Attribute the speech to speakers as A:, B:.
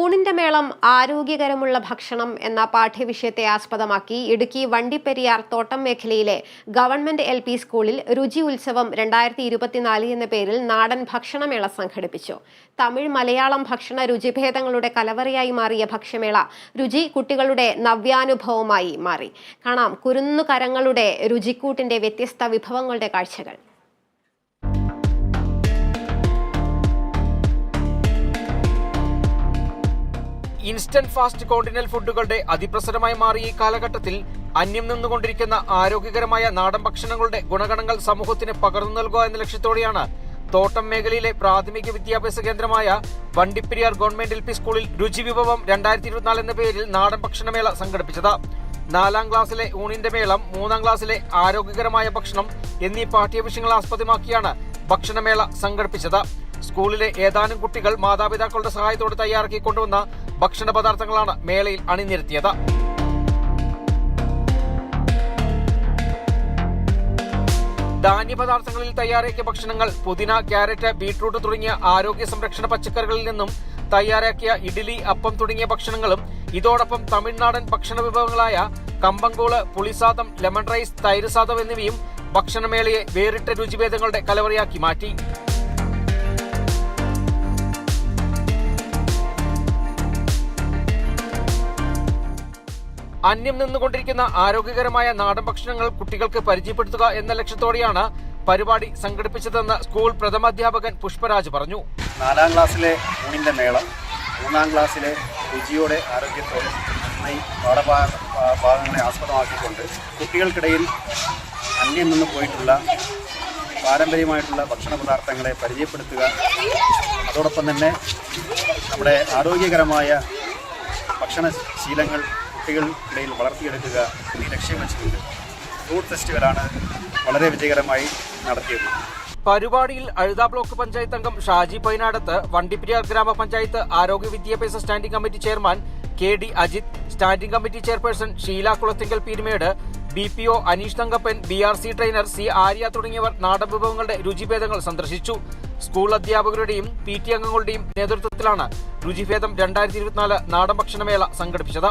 A: ഊണിന്റെ മേളം ആരോഗ്യകരമുള്ള ഭക്ഷണം എന്ന പാഠ്യവിഷയത്തെ ആസ്പദമാക്കി ഇടുക്കി വണ്ടിപ്പെരിയാർ തോട്ടം മേഖലയിലെ ഗവൺമെന്റ് എൽ പി സ്കൂളിൽ രുചി ഉത്സവം രണ്ടായിരത്തി ഇരുപത്തിനാല് എന്ന പേരിൽ നാടൻ ഭക്ഷണമേള സംഘടിപ്പിച്ചു. തമിഴ് മലയാളം ഭക്ഷണ രുചിഭേദങ്ങളുടെ കലവറയായി മാറിയ ഭക്ഷ്യമേള രുചി കുട്ടികളുടെ നവ്യാനുഭവമായി മാറി. കാണാം കുരുന്നു കരങ്ങളുടെ രുചിക്കൂട്ടിന്റെ വ്യത്യസ്ത വിഭവങ്ങളുടെ കാഴ്ചകൾ.
B: ഇൻസ്റ്റന്റ് ഫാസ്റ്റ് കോണ്ടിനൽ ഫുഡുകളുടെ അതിപ്രസരമായി മാറിയ ഈ കാലഘട്ടത്തിൽ അന്യം നിന്നുകൊണ്ടിരിക്കുന്ന ആരോഗ്യകരമായ നാടൻ ഭക്ഷണങ്ങളുടെ ഗുണഗണങ്ങൾ സമൂഹത്തിന് പകർന്നു നൽകുക എന്ന ലക്ഷ്യത്തോടെയാണ് തോട്ടം മേഖലയിലെ പ്രാഥമിക വിദ്യാഭ്യാസ കേന്ദ്രമായ വണ്ടിപ്പെരിയാർ ഗവൺമെന്റ് എൽ പി സ്കൂളിൽ രുചി വിഭവം രണ്ടായിരത്തി ഇരുപത്തിനാല് എന്ന പേരിൽ നാടൻ ഭക്ഷണമേള സംഘടിപ്പിച്ചത്. നാലാം ക്ലാസ്സിലെ ഊണിന്റെ മേളം മൂന്നാം ക്ലാസ്സിലെ ആരോഗ്യകരമായ ഭക്ഷണം എന്നീ പാഠ്യവിഷയങ്ങൾ ആസ്പദമാക്കിയാണ് ഭക്ഷണമേള സംഘടിപ്പിച്ചത്. സ്കൂളിലെ ഏതാനും കുട്ടികൾ മാതാപിതാക്കളുടെ സഹായത്തോടെ തയ്യാറാക്കി കൊണ്ടുവന്ന ഭക്ഷണ പദാർത്ഥങ്ങളാണ് മേളയിൽ അണിനിരത്തിയത്. ധാന്യപദാർത്ഥങ്ങളിൽ തയ്യാറാക്കിയ ഭക്ഷണങ്ങൾ പുതിന ക്യാരറ്റ് ബീട്രൂട്ട് തുടങ്ങിയ ആരോഗ്യ സംരക്ഷണ പച്ചക്കറികളിൽ നിന്നും തയ്യാറാക്കിയ ഇഡ്ഡലി അപ്പം തുടങ്ങിയ ഭക്ഷണങ്ങളും ഇതോടൊപ്പം തമിഴ്നാടൻ ഭക്ഷണ വിഭവങ്ങളായ കമ്പങ്കോൾ പുളിസാദം ലെമൺ റൈസ് തൈര് സാദം എന്നിവയും ഭക്ഷണമേളയെ വേറിട്ട രുചിഭേദങ്ങളുടെ കലവറയാക്കി മാറ്റി. അന്യം നിന്നുകൊണ്ടിരിക്കുന്ന ആരോഗ്യകരമായ നാടൻ ഭക്ഷണങ്ങൾ കുട്ടികൾക്ക് പരിചയപ്പെടുത്തുക എന്ന ലക്ഷ്യത്തോടെയാണ് പരിപാടി സംഘടിപ്പിച്ചതെന്ന് സ്കൂൾ പ്രഥമാധ്യാപകൻ പുഷ്പരാജ് പറഞ്ഞു.
C: നാലാം ക്ലാസ്സിലെ ഊണിന്റെ മേളം മൂന്നാം ക്ലാസ്സിലെ രുചിയോടെ ആരോഗ്യത്തോടെ പാഠഭാഗങ്ങളെ ആസ്പദമാക്കിക്കൊണ്ട് കുട്ടികൾക്കിടയിൽ അന്യം നിന്ന് പോയിട്ടുള്ള പാരമ്പര്യമായിട്ടുള്ള ഭക്ഷണ പദാർത്ഥങ്ങളെ പരിചയപ്പെടുത്തുക. അതോടൊപ്പം തന്നെ നമ്മുടെ ആരോഗ്യകരമായ ഭക്ഷണശീലങ്ങൾ കുട്ടികൾക്കിടയിൽ വളർത്തിയെടുക്കുക എന്നീ ലക്ഷ്യം വെച്ചിട്ടുണ്ട്. ഫുഡ് ഫെസ്റ്റിവലാണ് വളരെ വിജയകരമായി നടത്തിയത്.
B: പരിപാടിയിൽ അഴുത ബ്ലോക്ക് പഞ്ചായത്ത് അംഗം ഷാജി പൈനാടത്ത് വണ്ടിപ്പെരിയാർ ഗ്രാമപഞ്ചായത്ത് ആരോഗ്യ വിദ്യാഭ്യാസ standing committee chairman K D Ajith standing committee chairperson Sheela Kulathinkal Peerumedu B P O Aneesh Thankappan B R C trainer C Arya തുടങ്ങിയവർ നാടൻ വിഭവങ്ങളുടെ രുചിഭേദങ്ങൾ സന്ദർശിച്ചു. സ്കൂൾ അധ്യാപകരുടെയും പി ടി അംഗങ്ങളുടെയും നേതൃത്വത്തിലാണ് രുചിഭേദം രണ്ടായിരത്തി ഇരുപത്തിനാല് നാടൻ ഭക്ഷണമേള സംഘടിപ്പിച്ചത്.